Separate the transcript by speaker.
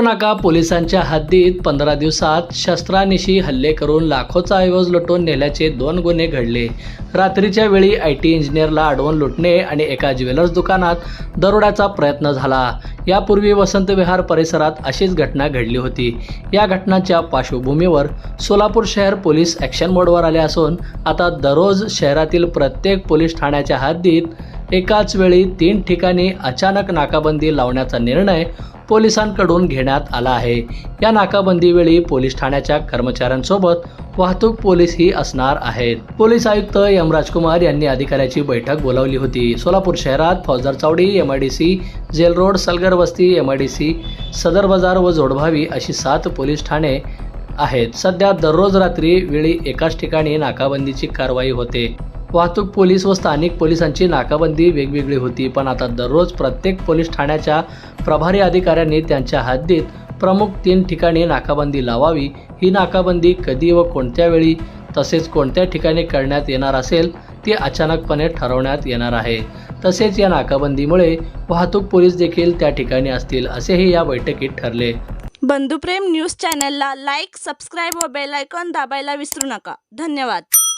Speaker 1: नाका पोलिसांच्या हद्दीत पंधरा दिवसात शस्त्रानिशी हल्ले करून लाखोचा ऐवज लुटून नेल्याचे दोन गुन्हे घडले. रात्रीच्या वेळी आय टी इंजिनियरला अडवून लुटणे आणि एका ज्वेलर्स दुकानात दरोड्याचा प्रयत्न झाला. यापूर्वी वसंत विहार परिसरात अशीच घटना घडली होती. या घटनांच्या पार्श्वभूमीवर सोलापूर शहर पोलीस ॲक्शन मोडवर आले असून आता दररोज शहरातील प्रत्येक पोलीस ठाण्याच्या हद्दीत एकाच वेळी तीन ठिकाणी अचानक नाकाबंदी लावण्याचा निर्णय पोलिसांकडून घेण्यात आला आहे. या नाकाबंदीवेळी पोलीस ठाण्याच्या कर्मचाऱ्यांसोबत वाहतूक पोलीसही असणार आहेत. पोलीस आयुक्त एम राजकुमार यांनी अधिकाऱ्याची बैठक बोलावली होती. सोलापूर शहरात Faujdar Chawadi M I D C jail road Salgar Vasti M I D C सदर बाजार व जोडभावी अशी सात पोलीस ठाणे आहेत. सध्या दररोज रात्री वेळी एकाच ठिकाणी नाकाबंदीची कारवाई होते. वाहतूक पोलीस व स्थानिक पोलिसांची नाकाबंदी वेगवेगळी होती पण आता दररोज प्रत्येक पोलीस ठाण्याच्या प्रभारी अधिकाऱ्यांनी त्यांच्या हद्दीत प्रमुख तीन ठिकाणी नाकाबंदी लावावी. ही नाकाबंदी कधी व कोणत्या वेळी तसेच कोणत्या ठिकाणी करण्यात येणार असेल ती अचानकपणे ठरवण्यात येणार आहे. तसेच या नाकाबंदीमुळे वाहतूक पोलीस देखील त्या ठिकाणी असतील असेही या बैठकीत ठरले.
Speaker 2: बंधुप्रेम न्यूज चॅनलला लाईक सबस्क्राईब व बेल आयकॉन दाबायला विसरू नका. धन्यवाद.